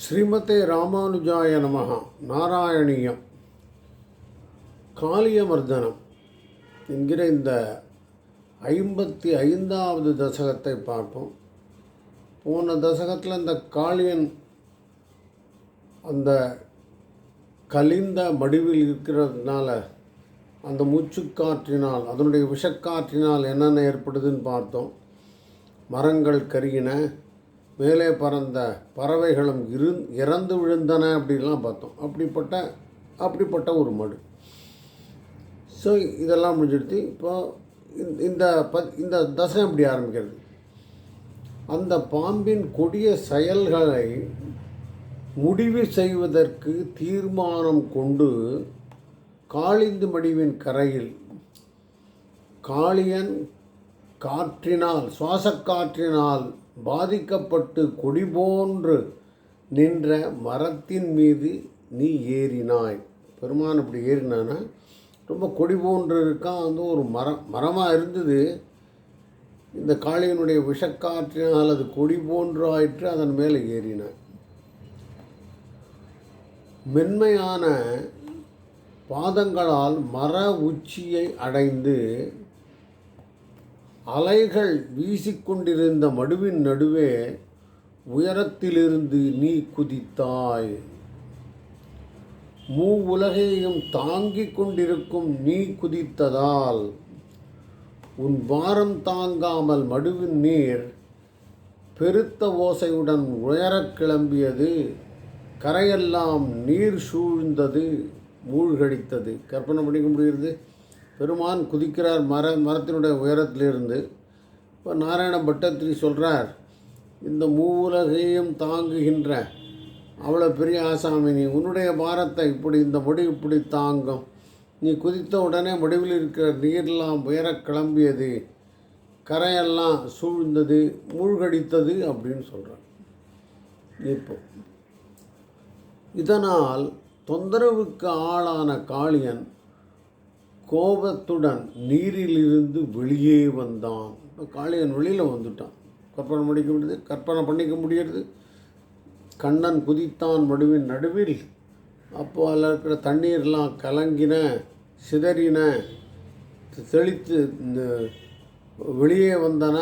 ஸ்ரீமதே ராமானுஜாய நமகா நாராயணியம். காளியமர்தனம் என்கிற இந்த ஐம்பத்தி ஐந்தாவது தசகத்தை பார்ப்போம். போன தசகத்தில் இந்த காளியன் அந்த கலிந்த மடிவில் இருக்கிறதுனால அந்த மூச்சுக்காற்றினால் அதனுடைய விஷக்காற்றினால் என்னென்ன ஏற்படுதுன்னு பார்த்தோம். மரங்கள் கருகின மேலே பறந்த பறவைகளும் இரு இறந்து விழுந்தன அப்படிலாம் பார்த்தோம். அப்படிப்பட்ட அப்படிப்பட்ட ஒரு மடு. ஸோ இதெல்லாம் முடிஞ்சிடுத்து. இப்போ இந்த- இந்த ப இந்த தசை அப்படி ஆரம்பிக்கிறது. அந்த பாம்பின் கொடிய செயல்களை முடிவு செய்வதற்கு தீர்மானம் கொண்டு காளிந்து மடிவின் கரையில் காளியன் காற்றினால் சுவாசக்காற்றினால் பாதிக்கப்பட்டு கொடி போன்று நின்ற மரத்தின் மீது நீ ஏறினாய். பெருமான் இப்படி ஏறினானா ரொம்ப கொடி போன்று இருக்கான் வந்து ஒரு மரம் மரமாக இருந்தது. இந்த காளியனுடைய விஷக்காற்றினால் அது கொடி போன்று ஆயிற்று அதன் மேலே ஏறின மென்மையான பாதங்களால் மர உச்சியை அடைந்து அலைகள் வீசிக்கொண்டிருந்த மடுவின் நடுவே உயரத்திலிருந்து நீ குதித்தாய். மூ உலகையும் தாங்கிக் கொண்டிருக்கும் நீ குதித்ததால் உன் பாரம் தாங்காமல் மடுவின் நீர் பெருத்த ஓசையுடன் உயரக் கிளம்பியது. கரையெல்லாம் நீர் சூழ்ந்தது மூழ்கடித்தது. கற்பனை பண்ணிக்க முடிகிறது? பெருமான் குதிக்கிறார் மர மரத்தினுடைய உயரத்திலிருந்து. இப்போ நாராயண பட்டத்திரி சொல்கிறார் இந்த மூவுலகையும் தாங்குகின்ற அவ்வளோ பெரிய ஆசாமி நீ உன்னுடைய பாரத்தை இப்படி இந்த முடி இப்படி தாங்கும். நீ குதித்த உடனே முடிவில் இருக்கிற நீரெல்லாம் உயரக் கிளம்பியது. கரையெல்லாம் சூழ்ந்தது மூழ்கடித்தது அப்படின்னு சொல்கிறான் இப்போ இதனால் தொந்தரவுக்கு ஆளான காளியன் கோபத்துடன் நீரிலிருந்து வெளியே வந்தான். இப்போ காளியன் வெளியில் வந்துட்டான். கற்பனை பண்ணிக்க முடியுது. கற்பனை பண்ணிக்க முடியறது. கண்ணன் குதித்தான் மடுவின் நடுவில். அப்போ அதில் இருக்கிற தண்ணீர்லாம் கலங்கின சிதறின தெளித்து இந்த வெளியே வந்தன.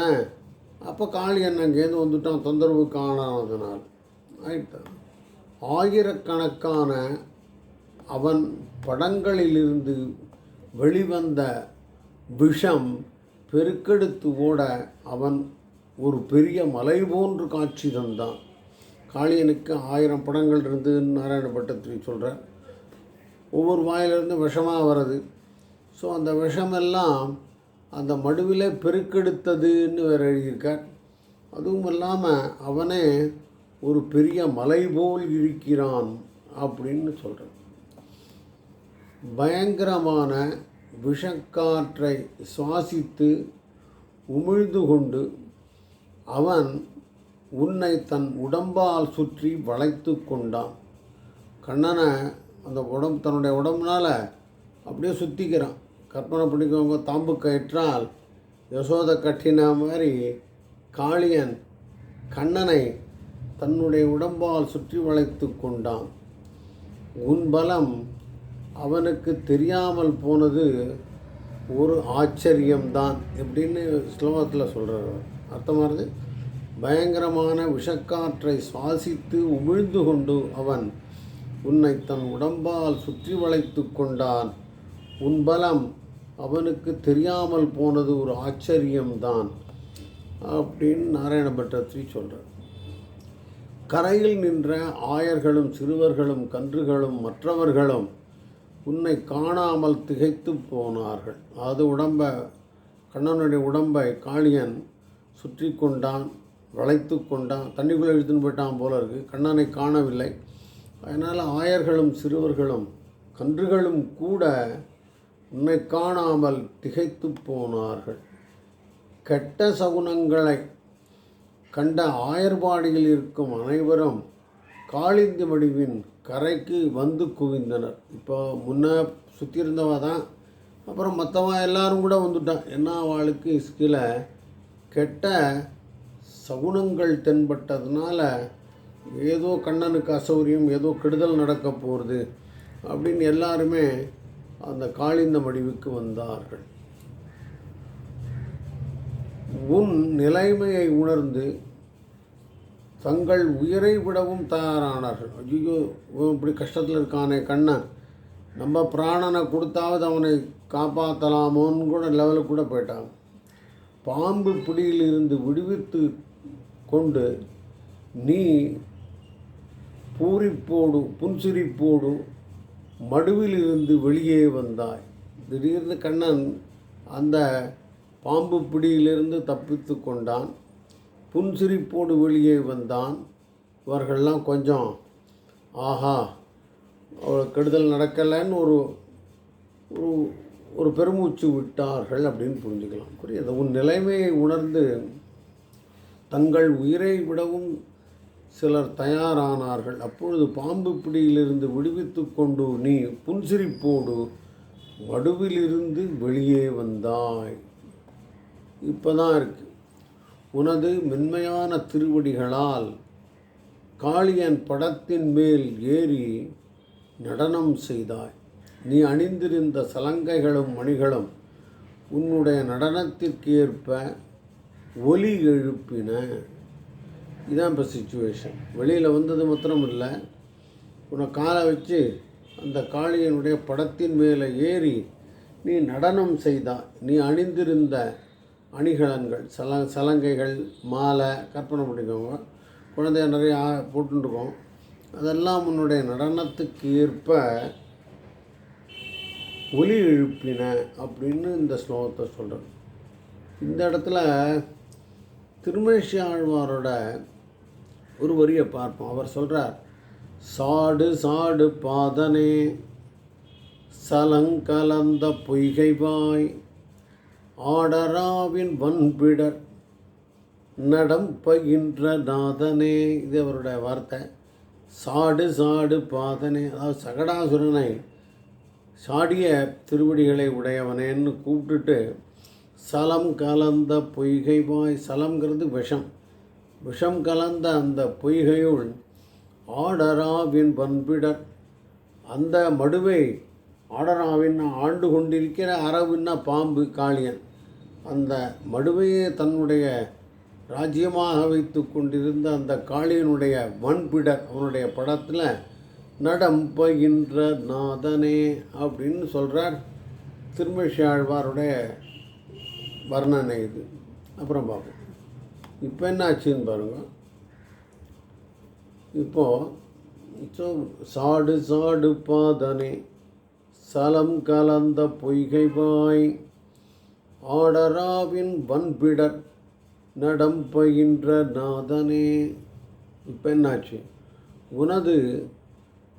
அப்போ காளியன் அங்கேருந்து வந்துட்டான். தொந்தரவு காணாதனால். ஆயிட்டான் ஆயிரக்கணக்கான அவன் படங்களிலிருந்து வெளிவந்த விஷம் பெருக்கெடுத்து ஓட அவன் ஒரு பெரிய மலை போன்று காட்சி தந்தான். காளியனுக்கு ஆயிரம் படங்கள் இருந்து நாராயண பட்டத்திரி சொல்கிறார் ஒவ்வொரு வாயிலிருந்து விஷமாக வருது ஸோ அந்த விஷமெல்லாம் அந்த மடுவிலே பெருக்கெடுத்ததுன்னு வேற எழுதியிருக்கார். அதுவும் இல்லாமல் அவனே ஒரு பெரிய மலை போல் இருக்கிறான் அப்படின்னு சொல்கிறான் பயங்கரமான விஷக்காற்றை சுவாசித்து உமிழ்ந்து கொண்டு அவன் உன்னை தன் உடம்பால் சுற்றி வளைத்து கொண்டான். கண்ணனை அந்த உடம்பு தன்னுடைய உடம்புனால் அப்படியே சுற்றிக்கிறான் கற்பனை பண்ணிக்கோங்க தாம்பு கயிற்றால் யசோத கட்டின மாதிரி காளியன் கண்ணனை தன்னுடைய உடம்பால் சுற்றி வளைத்து கொண்டான். உன் பலம் அவனுக்கு தெரியாமல் போனது ஒரு ஆச்சரியம்தான் எப்படின்னு ஸ்லோகத்தில் சொல்கிறார் அர்த்தமானது பயங்கரமான விஷக்காற்றை சுவாசித்து உமிழ்ந்து கொண்டு அவன் உன்னை தன் உடம்பால் சுற்றி வளைத்து கொண்டான். உன் பலம் அவனுக்கு தெரியாமல் போனது ஒரு ஆச்சரியம்தான் அப்படின்னு நாராயண பட்டத்ரி சொல்கிறார் கரையில் நின்ற ஆயர்களும் சிறுவர்களும் கன்றுகளும் மற்றவர்களும் உன்னை காணாமல் திகைத்து போனார்கள். அது உடம்பை கண்ணனுடைய உடம்பை காளியன் சுற்றி கொண்டான் வளைத்து கொண்டான் தண்ணிக்குள்ளே இழுத்துன்னு போயிட்டான் போல இருக்குது கண்ணனை காணவில்லை. அதனால் ஆயர்களும் சிறுவர்களும் கன்றுகளும் கூட உன்னை காணாமல் திகைத்து போனார்கள். கெட்ட சகுனங்களை கண்ட ஆயர்பாடியில் இருக்கும் அனைவரும் காளிந்தி மடிவின் கரைக்கு வந்து குவிந்தனர். இப்போ முன்ன சுற்றி இருந்தவ தான் அப்புறம் மற்றவன் எல்லாரும் கூட வந்துட்டான். என்ன அவளுக்கு கீழே கெட்ட சகுனங்கள் தென்பட்டதுனால ஏதோ கண்ணனுக்கு அசௌரியம் ஏதோ கெடுதல் நடக்க போகிறது அப்படின்னு எல்லாருமே அந்த காளிந்த மடிவுக்கு வந்தார்கள். உன் நிலைமையை உணர்ந்து தங்கள் உயிரை விடவும் தயாரானார்கள். ஐயோ இப்படி கஷ்டத்தில் இருக்கானே கண்ணன் நம்ம பிராணனை கொடுத்தாவது அவனை காப்பாற்றலாமோன்னு கூட லெவலுக்கு கூட போயிட்டான். பாம்பு பிடியிலிருந்து விடுவித்து கொண்டு நீ பூரிப்போடு புன்சிரிப்போடு மடுவிலிருந்து வெளியே வந்தாய். திடீர்னு கண்ணன் அந்த பாம்பு பிடியிலிருந்து தப்பித்து கொண்டான். புன்சிரிப்போடு வெளியே வந்தான். இவர்கள்லாம் கொஞ்சம் ஆஹா அவளுக்கு கெடுதல் நடக்கலைன்னு ஒரு ஒரு ஒரு பெருமூச்சு விட்டார்கள் அப்படின்னு புரிஞ்சுக்கலாம். புரியுது? உன் நிலைமையை உணர்ந்து தங்கள் உயிரை விடவும் சிலர் தயாரானார்கள். அப்பொழுது பாம்பு பிடியிலிருந்து விடுவித்து கொண்டு நீ புன்சிரிப்போடு மடுவிலிருந்து வெளியே வந்தாய். இப்போ தான் இருக்குது உனது மென்மையான திருவடிகளால் காளியன் படத்தின் மேல் ஏறி நடனம் செய்தாய். நீ அணிந்திருந்த சலங்கைகளும் மணிகளும் உன்னுடைய நடனத்திற்கு ஏற்ப ஒலி எழுப்பின. இதான் இப்போ சுச்சுவேஷன் வெளியில் வந்தது மாத்திரம் இல்லை உன்னை காலை வச்சு அந்த காளியனுடைய படத்தின் மேலே ஏறி நீ நடனம் செய்தாய். நீ அணிந்திருந்த அணிகலன்கள் சல சலங்கைகள் மாலை கற்பனை பண்ணிக்கோங்க. குழந்தைய நிறைய போட்டுருக்கோம் அதெல்லாம் உன்னுடைய நடனத்துக்கு ஏற்ப ஒலி எழுப்பின அப்படின்னு இந்த ஸ்லோகத்தை சொல்கிறேன் இந்த இடத்துல திருமேஷி ஆழ்வாரோட ஒரு வரியை பார்ப்போம். அவர் சொல்கிறார் சாடு சாடு பாதனே சலங்கலந்த பொய்கைவாய் ஆடராவின் வன்பிடர் நடம் பயின்ற நாதனே. இது அவருடைய வார்த்தை. சாடு சாடு பாதனே. அதாவது சகடாசுரனை சாடிய திருவடிகளை உடையவனேன்னு கூப்பிட்டுட்டு சலம் கலந்த பொய்கைவாய். சலம்ங்கிறது விஷம். விஷம் கலந்த அந்த பொய்கையுள் ஆடராவின் பண்பிடர் அந்த மடுவை ஆடராவின் ஆண்டு கொண்டிருக்கிற அரவின்னா பாம்பு காளியன். அந்த மடுவையே தன்னுடைய ராஜ்யமாக வைத்து கொண்டிருந்த அந்த காளியனுடைய மண்பிடர் அவனுடைய படத்தில் நடம் பயின்ற நாதனே அப்படின்னு சொல்கிறார் திருமஷி ஆழ்வாருடைய வர்ணனை இது. அப்புறம் பார்ப்போம். இப்போ என்ன ஆச்சுன்னு பாருங்கள் இப்போது ஸோ சாடு சாடு பாதனே சலம் கலந்த பொய்கைவாய். ஆடராவின் வன்பிடர் நடம் பயின்ற நாதனே. இப்போ என்னாச்சு? உனது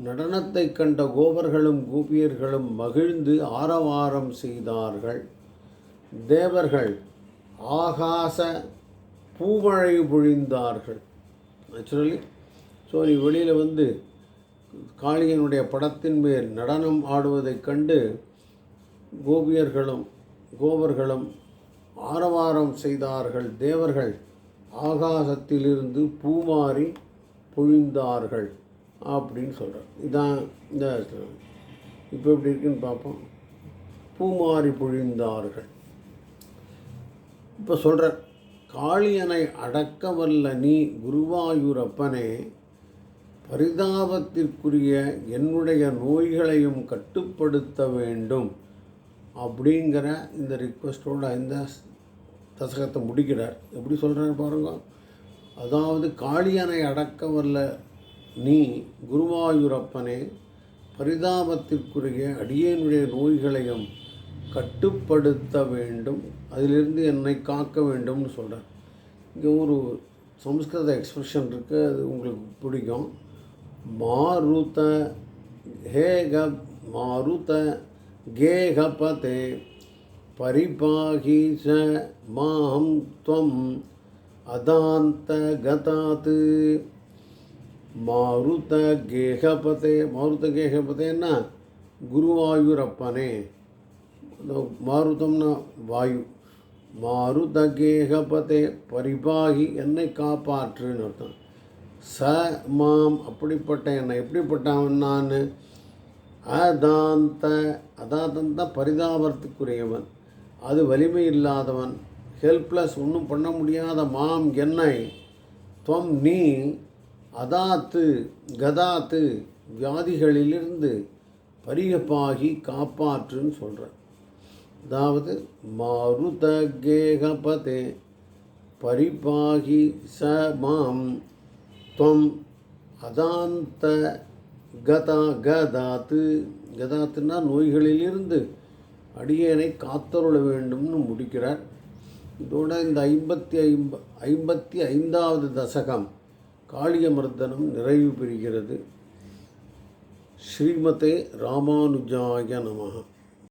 நடனத்தை கண்ட கோபர்களும் கோபியர்களும் மகிழ்ந்து ஆரவாரம் செய்தார்கள். தேவர்கள் ஆகாச பூமழை பொழிந்தார்கள். ஆக்சுவலி ஸோ நீ வெளியில் வந்து காளியனுடைய படத்தின் மேல் நடனம் ஆடுவதைக் கண்டு கோபியர்களும் கோபர்களும் ஆரவாரம் செய்தார்கள். தேவர்கள் ஆகாசத்திலிருந்து பூமாரி பொழிந்தார்கள் அப்படின்னு சொல்கிறார் இதான் இந்த இப்போ எப்படி இருக்குன்னு பார்ப்போம். பூமாரி பொழிந்தார்கள். இப்போ சொல்கிற காளியனை அடக்க வல்ல நீ குருவாயூரப்பனே பரிதாபத்திற்குரிய என்னுடைய நோய்களையும் கட்டுப்படுத்த வேண்டும் அப்படிங்கிற இந்த ரிக்வெஸ்ட்டோட இந்த தசகத்தை முடிக்கிறார். எப்படி சொல்கிறார் பாருங்க. அதாவது காளியனை அடக்க வல்ல நீ குருவாயூரப்பனே பரிதாபத்திற்குரிய அடியனுடைய நோய்களையும் கட்டுப்படுத்த வேண்டும். அதிலிருந்து என்னை காக்க வேண்டும்னு சொல்கிறார் இங்கே ஒரு சம்ஸ்கிருத எக்ஸ்பிரஷன் இருக்குது அது உங்களுக்கு பிடிக்கும். மாருத ஹேக மாருத கேகபதே பரிபாகி ச மாம் துவம் அதாந்த கதாத். மாருத கேகபதே மாருத கேகபதேன்னா குருவாயூரப்பனே. மாருதம்னா வாயு. மாருத கேகபதே பரிபாகி என்னை காப்பாற்றுன்னு அர்த்தம். ச மாம் அப்படிப்பட்ட என்னை எப்படிப்பட்டவன் நான்? அதாந்த அதாந்தந்த பரிதாபத்துக்குரியவன். அது வலிமை இல்லாதவன் ஹெல்ப்லெஸ் ஒன்றும் பண்ண முடியாத மாம் என்னை. துவம் நீ அதாத்து கதாத்து வியாதிகளிலிருந்து பரிகப்பாகி காப்பாற்றுன்னு சொல்கிறேன் அதாவது மாருத கேகபதே பரிபாகி ச மாம் துவம் அதாந்த கதா கதாத்து கதாத்துன்னா நோய்களிலிருந்து அடியேனை காத்தருள வேண்டும்னு முடிக்கிறார். இதோட இந்த ஐம்பத்தி ஐம்ப ஐம்பத்தி ஐந்தாவது தசகம் காளியமர்தனம் நிறைவு பெறுகிறது. ஸ்ரீமதே ராமானுஜாய நமகம்